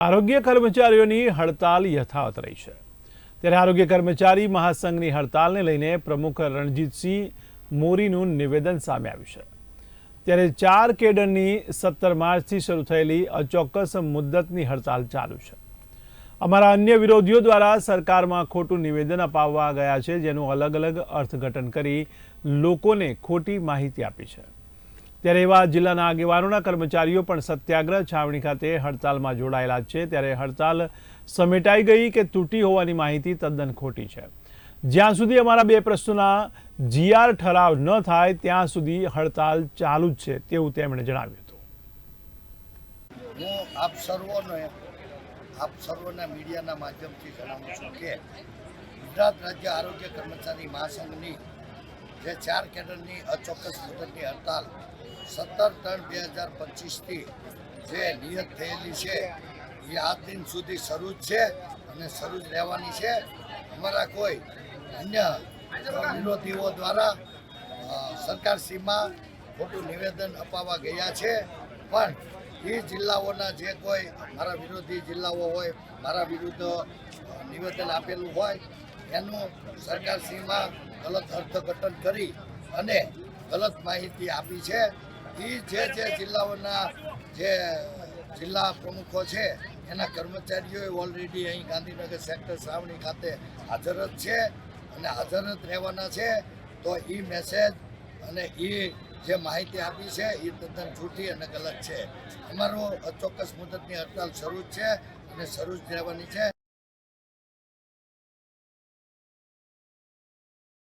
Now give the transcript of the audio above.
આરોગ્ય કર્મચારીઓની હડતાલ યથાવત રહી છે. ત્યારે આરોગ્ય કર્મચારી મહાસંઘની હડતાલને લઈને પ્રમુખ રણજીતસિંહ મોરીનું નિવેદન સામે આવ્યું છે. ત્યારે ચાર કેડરની સત્તર માર્ચથી શરૂ થયેલી અચોક્કસ મુદ્દતની હડતાલ ચાલુ છે. અમારા અન્ય વિરોધીઓ દ્વારા સરકારમાં ખોટું નિવેદન અપાવવા ગયા છે, જેનું અલગ અલગ અર્થઘટન કરી લોકોને ખોટી માહિતી આપી છે. ત્યારે એવા જિલ્લાના આગેવાનોના કર્મચારીઓ પણ સત્યાગ્રહ છાવણી ખાતે હડતાલમાં જોડાયેલા છે. ત્યારે હડતાલ સમેટાઈ ગઈ કે તૂટી હોવાની માહિતી તદ્દન ખોટી છે. જ્યાં સુધી અમારા બે પ્રશ્નોના જીઆર ઠરાવ ન થાય, ત્યાં સુધી હડતાલ ચાલુ જ છે તેવું તેમણે જણાવ્યું હતું. આપ સર્વના મીડિયાના માધ્યમથી જણાવું છું કે ગુજરાત રાજ્ય આરોગ્ય કર્મચારી મહાસંઘની જે ચાર કેડરની અચોક્કસ મુદતની હડતાલ સત્તર ત્રણ બે હજાર પચીસથી જે નિયત થયેલી છે, એ આ દિન સુધી શરૂ જ છે અને શરૂ જ રહેવાની છે. અમારા કોઈ અન્ય વિરોધીઓ દ્વારા સરકારશ્રીમાં ખોટું નિવેદન અપાવવા ગયા છે. પણ એ જિલ્લાઓના જે કોઈ મારા વિરોધી જિલ્લાઓ હોય, મારા વિરુદ્ધ નિવેદન આપેલું હોય, એનું સરકારશ્રીમાં ગલત અર્થઘટન કરી અને ગલત માહિતી આપી છે. એ જે જે જિલ્લાઓના જે જિલ્લા પ્રમુખો છે, એના કર્મચારીઓ ઓલરેડી અહીં ગાંધીનગર સેક્ટર સાવણી ખાતે હાજર જ છે અને હાજર જ રહેવાના છે. તો એ મેસેજ અને એ જે માહિતી આપી છે એ તદ્દન જૂઠી અને ગલત છે. અમારો અચોક્કસ મુદતની હડતાલ શરૂ છે અને શરૂ જ રહેવાની છે.